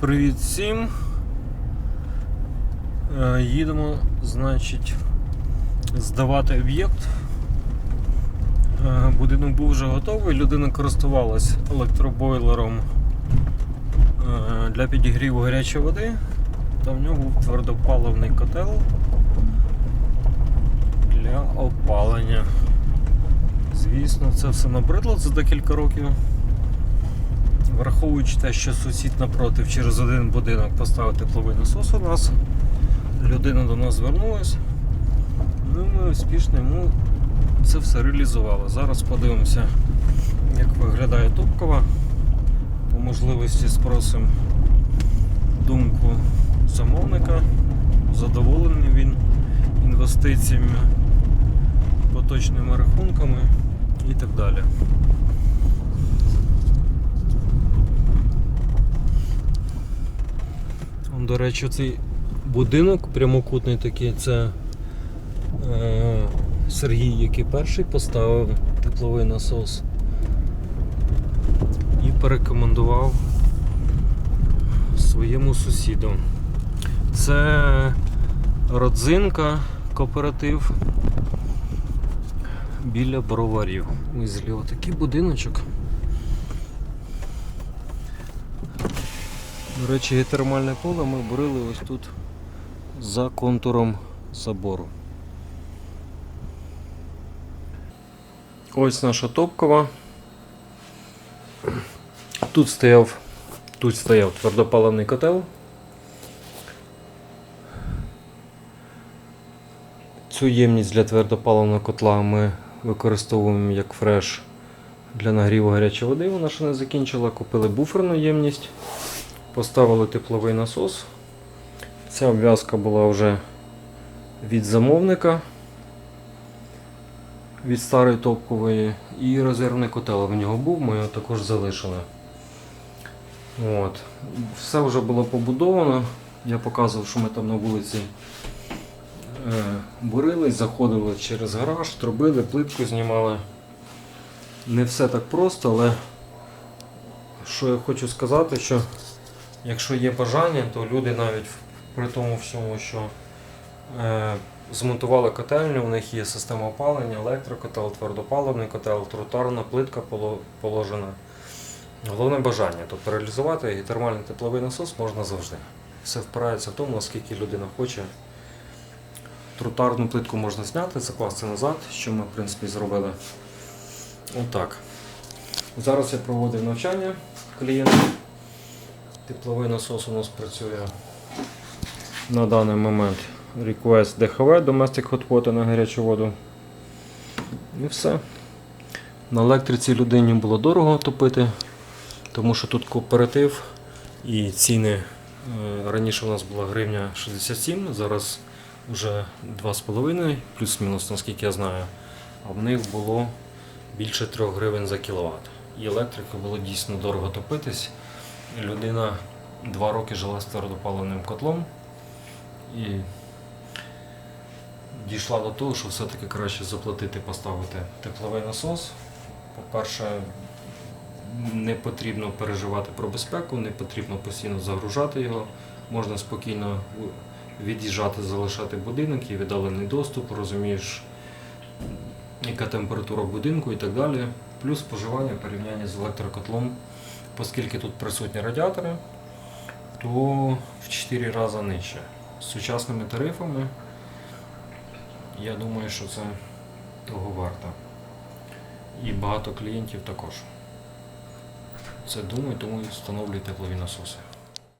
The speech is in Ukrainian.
Привіт всім. Е, Їдемо, значить, здавати об'єкт. Е, Будинок був вже готовий, людина користувалась електробойлером е, для підігріву гарячої води. Та в нього був твердопаливний котел для опалення. Звісно, це все набридло за декілька років. Враховуючи те, що сусід напротив через один будинок поставив тепловий насос у нас, людина до нас звернулась. Ну, ми успішно йому це все реалізували. Зараз подивимося, як виглядає Топкова. По можливості спросимо думку замовника. Задоволений він інвестиціями, поточними рахунками і так далі. До речі, цей будинок прямокутний такий, це е, Сергій, який перший поставив тепловий насос і порекомендував своєму сусіду. Це родзинка, кооператив біля броварів. Ось зліва такий будиночок. До речі, геотермальне поле ми бурили ось тут за контуром забору. Ось наша топкова. Тут стояв, тут стояв твердопаливний котел. Цю ємність для твердопаливного котла ми використовуємо як фреш для нагріву гарячої води. Вона ще не закінчила. Купили буферну ємність. Поставили тепловий насос. Ця обв'язка була вже від замовника, від старої топкової, і резервний котел в нього був, ми його також залишили. От. Все вже було побудовано. Я показував, що ми там на вулиці е, бурили, заходили через гараж, трубили, плитку знімали. Не все так просто, але що я хочу сказати, що Якщо є бажання, то люди навіть при тому всьому, що е, змонтували котельню, у них є система опалення, електрокотел, твердопаливний котел, тротуарна плитка положена. Головне бажання, тобто реалізувати геотермальний тепловий насос можна завжди. Все впирається в тому, наскільки людина хоче. Тротуарну плитку можна зняти, закласти назад, що ми в принципі зробили. Отак. Зараз я проводив навчання клієнта. Тепловий насос у нас працює на даний момент. Request DHV, Domestic Hot Water на гарячу воду. І все. На електриці людині було дорого топити, тому що тут кооператив і ціни е, раніше у нас була гривня 67, зараз вже 2,5 плюс-мінус, наскільки я знаю. А в них було більше 3 гривень за кіловат. І електрика було дійсно дорого топитись. Людина два роки жила з твердопаливним котлом і дійшла до того, що все-таки краще заплатити, поставити тепловий насос. По-перше, не потрібно переживати про безпеку, не потрібно постійно загружати його. Можна спокійно від'їжджати, залишати будинок, є віддалений доступ, розумієш, яка температура будинку і так далі. Плюс споживання в порівнянні з електрокотлом, оскільки тут присутні радіатори, то в 4 рази нижче. З сучасними тарифами, я думаю, що це того варто. І багато клієнтів також. Це думаю, тому і встановлюють теплові насоси.